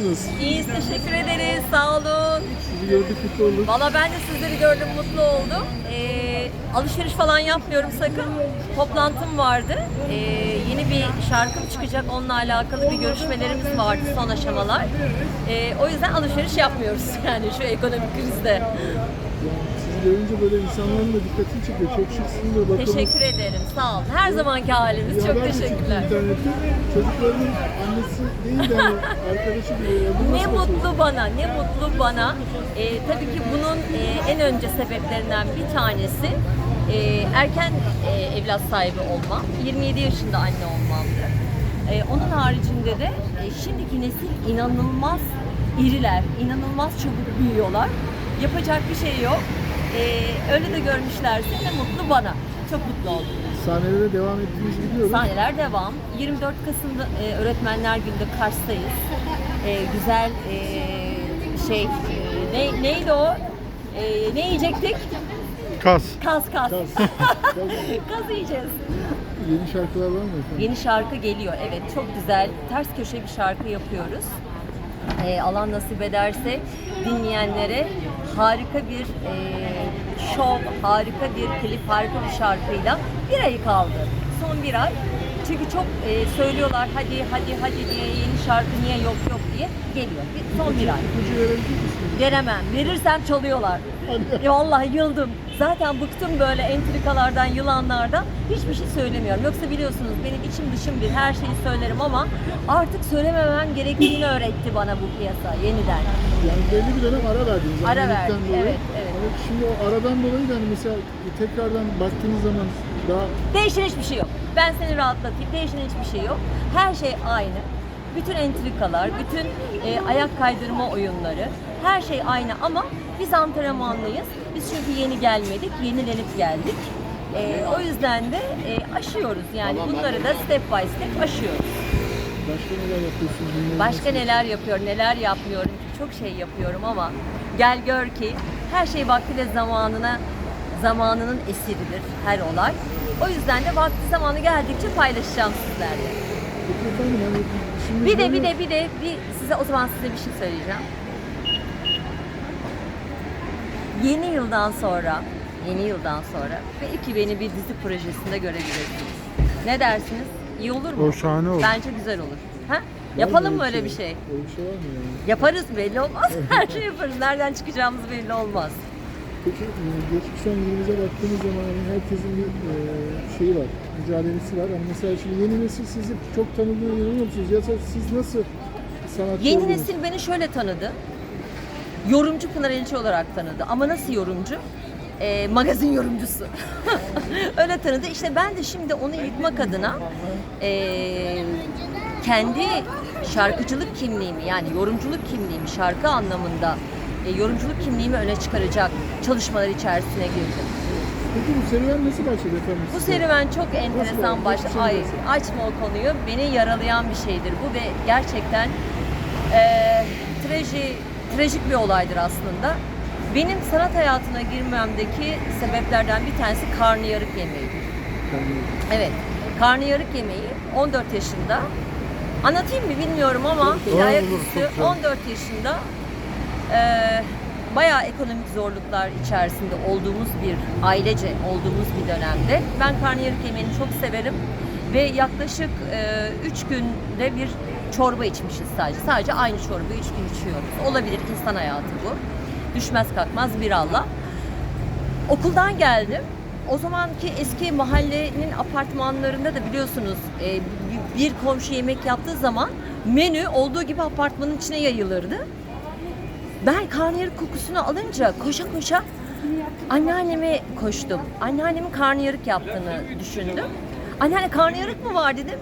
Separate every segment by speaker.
Speaker 1: Nasılsınız?
Speaker 2: İyiyiz, teşekkür ederiz. Sağ olun.
Speaker 1: Sizi gördük mutlu olduk.
Speaker 2: Valla ben de sizleri gördüm, mutlu oldum. Ee, alışveriş falan yapmıyorum sakın. Toplantım vardı. Ee, yeni bir şarkım çıkacak, onunla alakalı bir görüşmelerimiz vardı, son aşamalar. Ee, o yüzden alışveriş yapmıyoruz yani şu ekonomik krizde.
Speaker 1: Sizi görünce böyle insanların da dikkatini çekiyor. Çok şıksınız da bakımlı.
Speaker 2: Teşekkür ederim, sağ olun. Her zamanki halimiz.
Speaker 1: Bir
Speaker 2: Çok teşekkürler.
Speaker 1: internette. Çocuklarının annesi değil de hani arkadaşı gibi. Yani
Speaker 2: Ne mutlu bana, ne mutlu bana. Ee, tabii ki bunun e, en önce sebeplerinden bir tanesi e, erken e, evlat sahibi olmam. 27 yaşında anne olmamdı. E, onun haricinde de e, şimdiki nesil inanılmaz iriler, inanılmaz çabuk büyüyorlar. Yapacak bir şey yok. E, öyle de görmüşlerse ne mutlu bana. Çok mutlu oldum.
Speaker 1: Sahnelere devam ettiğinizi biliyorum.
Speaker 2: Sahneler devam. 24 Kasım'da e, Öğretmenler Günü'nde Kars'tayız. E, güzel e, şey, e, ne, neydi o? E, ne yiyecektik?
Speaker 1: Kas.
Speaker 2: Kaz kaz.
Speaker 1: Kas.
Speaker 2: Kaz yiyeceğiz.
Speaker 1: Yeni şarkılar var mı efendim?
Speaker 2: Yeni şarkı geliyor. Evet çok güzel. Ters köşe bir şarkı yapıyoruz. Ee, Allah nasip ederse dinleyenlere harika bir e, şov, harika bir klip, harika bir şarkıyla bir ayı kaldı. Son bir ay. Çünkü çok e, söylüyorlar hadi hadi hadi diye yeni şarkı niye yok yok diye geliyor. Bir, son bir ay. Veremem. Verirsem çalıyorlar. Ya vallahi yıldım. Zaten bıktım böyle entrikalardan, yılanlardan. Hiçbir şey söylemiyorum. Yoksa biliyorsunuz benim içim dışım bir her şeyi söylerim ama artık söylememem gerektiğini öğretti bana bu piyasa yeniden.
Speaker 1: Yani belli bir dönem ara verdiniz.
Speaker 2: Ara
Speaker 1: dolayı.
Speaker 2: evet, evet.
Speaker 1: Ama şimdi o aradan dolayı da hani mesela tekrardan baktığınız zaman daha
Speaker 2: Değişen hiçbir şey yok. Ben seni rahatlatayım. Değişen hiçbir şey yok. Her şey aynı. Bütün entrikalar, bütün e, ayak kaydırma oyunları, her şey aynı ama biz antrenmanlıyız. Biz çünkü yeni gelmedik, yenilenip geldik. E, o yüzden de e, aşıyoruz yani bunları da step by step aşıyoruz.
Speaker 1: başka neler yapıyorsunuz?
Speaker 2: Başka neler yapıyor, neler yapmıyorum çok şey yapıyorum ama gel gör ki her şey vaktiyle zamanına zamanının esiridir her olay. O yüzden de vakti zamanı geldikçe paylaşacağım sizlerle. Bir de bir de bir de bir size o zaman size bir şey söyleyeceğim. Yeni yıldan sonra, yeni yıldan sonra belki beni bir dizi projesinde görebilirsiniz. Ne dersiniz? İyi olur mu?
Speaker 1: O şahane olur.
Speaker 2: Bence güzel olur. Ha? Yapalım mı
Speaker 1: öyle
Speaker 2: öyle bir şey?
Speaker 1: Öyle bir şey var mı yani?
Speaker 2: Yaparız belli olmaz. Her şey yaparız. Nereden çıkacağımız belli olmaz.
Speaker 1: Peki e, geçmiş yılımıza baktığımız zaman hani herkesin bir e, şeyi var, mücadelesi var. Hani mesela şimdi yeni nesil sizi çok tanıdığını inanıyor musunuz? Ya siz nasıl sanatçı
Speaker 2: Yeni
Speaker 1: oldunuz?
Speaker 2: nesil beni şöyle tanıdı. Yorumcu Pınar Elçi olarak tanıdı. Ama nasıl yorumcu? Ee, magazin yorumcusu. Öyle tanıdı. İşte ben de şimdi onu yıkmak adına ee, kendi şarkıcılık kimliğimi yani yorumculuk kimliğimi şarkı anlamında e, yorumculuk kimliğimi öne çıkaracak çalışmalar içerisine girdim.
Speaker 1: Peki bu serüven nasıl başladı efendim?
Speaker 2: Bu serüven çok enteresan başladı. Ay
Speaker 1: oldu?
Speaker 2: açma o konuyu. Beni yaralayan bir şeydir bu ve gerçekten eee traji, trajik bir olaydır aslında. Benim sanat hayatına girmemdeki sebeplerden bir tanesi karnıyarık yemeği. Evet, karnıyarık yemeği 14 yaşında. Anlatayım mı bilmiyorum ama
Speaker 1: güzel.
Speaker 2: 14 yaşında eee bayağı ekonomik zorluklar içerisinde olduğumuz bir ailece olduğumuz bir dönemde ben karnıyarık yemeğini çok severim ve yaklaşık 3 günde bir çorba içmişiz sadece. Sadece aynı çorbayı 3 gün içiyoruz. Olabilir insan hayatı bu. Düşmez kalkmaz bir Allah. Okuldan geldim. O zamanki eski mahallenin apartmanlarında da biliyorsunuz e, bir komşu yemek yaptığı zaman menü olduğu gibi apartmanın içine yayılırdı. Ben karnıyarık kokusunu alınca koşa koşa anneanneme koştum. Anneannemin karnıyarık yaptığını düşündüm. Anneanne karnıyarık mı var dedim.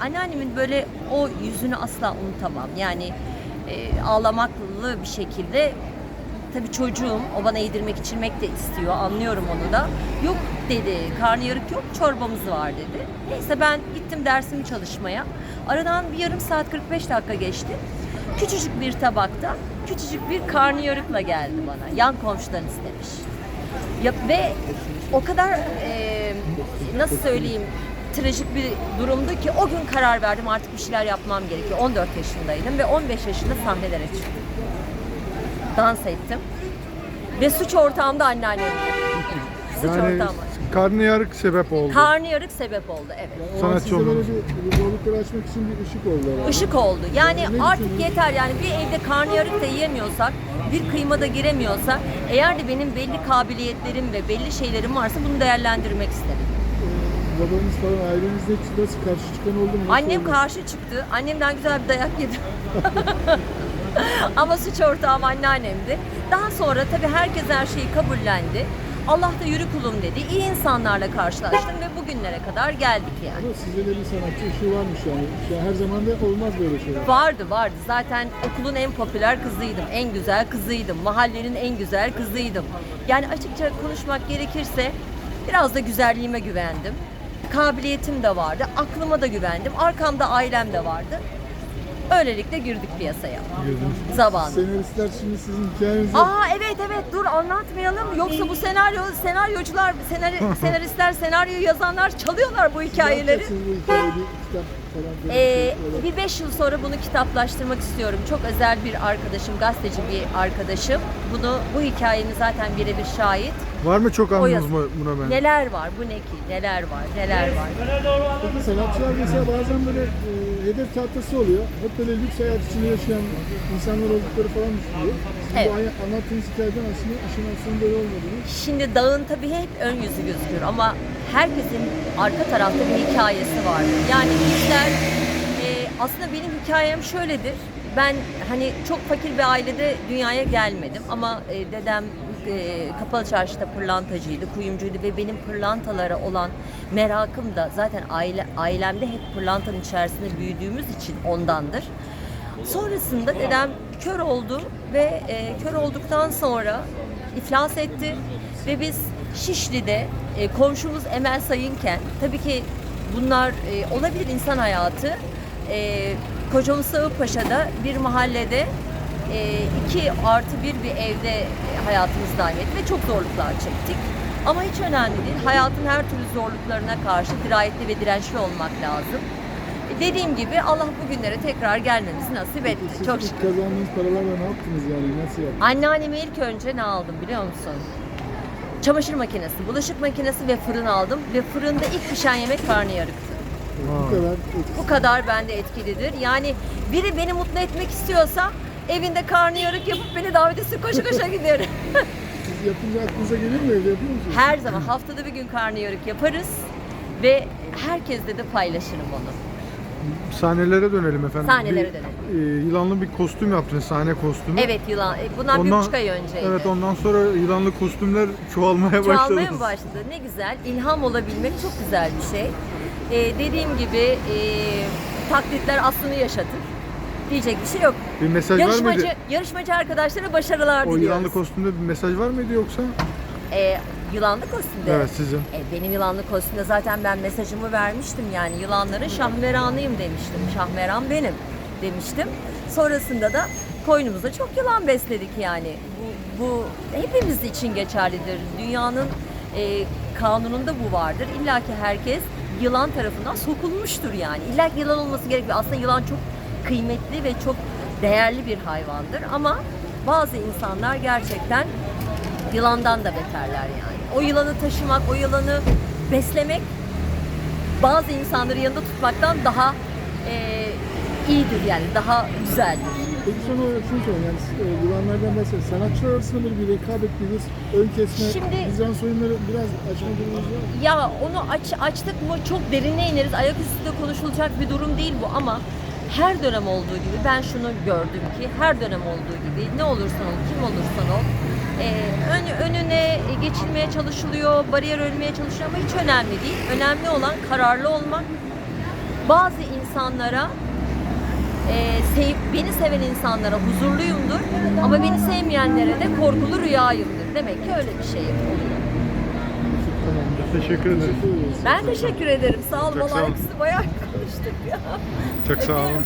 Speaker 2: Anneannemin böyle o yüzünü asla unutamam. Yani e, ağlamaklı bir şekilde tabii çocuğum o bana yedirmek içirmek de istiyor anlıyorum onu da. Yok dedi karnıyarık yok çorbamız var dedi. Neyse ben gittim dersimi çalışmaya. Aradan bir yarım saat 45 dakika geçti. Küçücük bir tabakta küçücük bir karnıyarıkla geldi bana. Yan komşudan istemiş. Ya, ve o kadar e, nasıl söyleyeyim trajik bir durumdu ki o gün karar verdim artık bir şeyler yapmam gerekiyor. 14 yaşındaydım ve 15 yaşında sahnelere çıktım. Dans ettim. Ve suç ortağım da anneannemdi. Suç
Speaker 3: Yani
Speaker 2: ortağım.
Speaker 3: Karnıyarık sebep oldu.
Speaker 2: Karnıyarık sebep oldu evet.
Speaker 1: O an
Speaker 3: Sanatçı
Speaker 1: size böyle
Speaker 3: olmanız.
Speaker 1: bir, bir zorlukları açmak için bir ışık oldu herhalde.
Speaker 2: Işık oldu. Yani
Speaker 1: Ne
Speaker 2: artık
Speaker 1: düşünüyorsun?
Speaker 2: yeter yani bir evde karnıyarık da yiyemiyorsak, bir kıyma da giremiyorsak, eğer de benim belli kabiliyetlerim ve belli şeylerim varsa bunu değerlendirmek istedim.
Speaker 1: Ee, babanız falan aileniz ne- nasıl karşı çıkan oldu mu? Nasıl
Speaker 2: Annem
Speaker 1: oldu?
Speaker 2: karşı çıktı. Annemden güzel bir dayak yedim. Ama suç ortağım anneannemdi. Daha sonra tabii herkes her şeyi kabullendi. Allah da yürü kulum dedi. İyi insanlarla karşılaştım ve bugünlere kadar geldik yani.
Speaker 1: Ama sizde de bir sanatçı ışığı varmış yani. Şu an her zaman da olmaz böyle şeyler.
Speaker 2: Vardı vardı. Zaten okulun en popüler kızıydım. En güzel kızıydım. Mahallenin en güzel kızıydım. Yani açıkça konuşmak gerekirse biraz da güzelliğime güvendim. Kabiliyetim de vardı. Aklıma da güvendim. Arkamda ailem de vardı. Öylelikle girdik piyasaya.
Speaker 3: Girdiniz.
Speaker 2: Zamanı.
Speaker 1: Senaristler şimdi sizin hikayenizi
Speaker 2: Aa evet evet dur anlatmayalım. Yoksa bu senaryo senaryocular, senari, senaristler, senaryo yazanlar çalıyorlar bu hikayeleri.
Speaker 1: yapacaksınız bu hikayeyi bir kitap falan.
Speaker 2: Ee,
Speaker 1: bir
Speaker 2: beş yıl sonra bunu kitaplaştırmak istiyorum. Çok özel bir arkadaşım, gazeteci bir arkadaşım. Bunu bu hikayemi zaten birebir şahit.
Speaker 3: Var mı çok anınız mı buna ben?
Speaker 2: Neler var? Bu ne ki? Neler var? Neler var?
Speaker 1: Peki sanatçılar mesela bazen böyle e, hedef tahtası oluyor. Hep böyle lüks hayat içinde yaşayan insanlar oldukları falan düşünüyor. Sizin
Speaker 2: Evet.
Speaker 1: bu hay- anlattığınız hikayeden aslında işin aslında böyle olmadığını.
Speaker 2: Şimdi dağın tabii hep ön yüzü gözükür ama herkesin arka tarafta bir hikayesi var. Yani bizler e, aslında benim hikayem şöyledir. Ben hani çok fakir bir ailede dünyaya gelmedim ama e, dedem e, kapalı çarşıda pırlantacıydı, kuyumcuydu ve benim pırlantalara olan merakım da zaten aile ailemde hep pırlantanın içerisinde büyüdüğümüz için ondandır. Sonrasında dedem kör oldu ve e, kör olduktan sonra iflas etti ve biz Şişli'de e, komşumuz Emel Sayınken tabii ki bunlar e, olabilir insan hayatı. E, Koca Mustafa Paşa'da bir mahallede iki artı bir bir evde e, hayatımız devam etti ve çok zorluklar çektik. Ama hiç önemli değil. Hayatın her türlü zorluklarına karşı dirayetli ve dirençli olmak lazım. E, Dediğim gibi Allah bugünlere tekrar gelmemizi nasip etti.
Speaker 1: Siz
Speaker 2: Çok şükür.
Speaker 1: kazandığınız paralarla ne yaptınız yani? Nasıl yaptınız?
Speaker 2: Anneanneme ilk önce ne aldım biliyor musun? Çamaşır makinesi, bulaşık makinesi ve fırın aldım ve fırında ilk pişen yemek karnıyarıktı.
Speaker 1: Bu kadar.
Speaker 2: Bu kadar bende etkilidir. Yani biri beni mutlu etmek istiyorsa evinde karnıyarık yapıp beni davet etsin koşa koşa giderim.
Speaker 1: Siz yapınca aklınıza gelir mi evde yapıyor musunuz?
Speaker 2: Her zaman haftada bir gün karnıyarık yaparız ve herkesle de paylaşırım onu.
Speaker 3: Sahnelere dönelim efendim.
Speaker 2: Sahnelere
Speaker 3: Bir,
Speaker 2: dönelim.
Speaker 3: e, yılanlı bir kostüm yaptınız, sahne kostümü.
Speaker 2: Evet yılan, e, bundan bir buçuk ay önceydi.
Speaker 3: Evet ondan sonra yılanlı kostümler çoğalmaya başladı.
Speaker 2: Çoğalmaya mı başladı? Ne güzel. İlham olabilmek çok güzel bir şey. Ee, dediğim gibi e, taklitler aslını yaşatır. Diyecek bir şey yok.
Speaker 3: Bir mesaj var
Speaker 2: Yarışmacı,
Speaker 3: mıydı?
Speaker 2: yarışmacı arkadaşlara başarılar
Speaker 3: O
Speaker 2: diliyoruz.
Speaker 3: yılanlı kostümde bir mesaj var mıydı yoksa?
Speaker 2: Ee, yılanlı kostümde.
Speaker 3: Evet sizin.
Speaker 2: E, benim yılanlı kostümde zaten ben mesajımı vermiştim yani yılanların şahmeranıyım demiştim. Şahmeran benim demiştim. Sonrasında da koynumuzda çok yılan besledik yani. Bu, bu hepimiz için geçerlidir. Dünyanın e, kanununda bu vardır. İlla ki herkes yılan tarafından sokulmuştur yani. İlla ki yılan olması gerekiyor. Aslında yılan çok kıymetli ve çok değerli bir hayvandır ama bazı insanlar gerçekten yılandan da beterler yani. O yılanı taşımak, o yılanı beslemek bazı insanları yanında tutmaktan daha e, iyidir yani, daha güzeldir.
Speaker 1: Peki olarak şunu sorayım yani e, yılanlardan bahsediyorsunuz. Sanatçılar arasında böyle bir rekabet, hırs, ön kesme,
Speaker 2: Şimdi-
Speaker 1: Bizans oyunları biraz açma durumunuz var mı?
Speaker 2: Ya onu aç, açtık mı çok derine ineriz. Ayaküstü de konuşulacak bir durum değil bu ama her dönem olduğu gibi ben şunu gördüm ki her dönem olduğu gibi ne olursan ol, kim olursan ol e, ön- önüne geçilmeye çalışılıyor, bariyer ölmeye çalışılıyor ama hiç önemli değil. Önemli olan kararlı olmak. Bazı insanlara e, sevip beni seven insanlara huzurluyumdur ama beni sevmeyenlere de korkulu rüyayımdır. Demek ki öyle bir şey oluyor.
Speaker 1: Tamamdır.
Speaker 3: Teşekkür ederim.
Speaker 2: Ben teşekkür ederim. Sağ olun.
Speaker 3: Çok sağ
Speaker 2: Vallahi bayağı konuştuk ya.
Speaker 3: Çok sağ olun.
Speaker 2: Öpüyorum.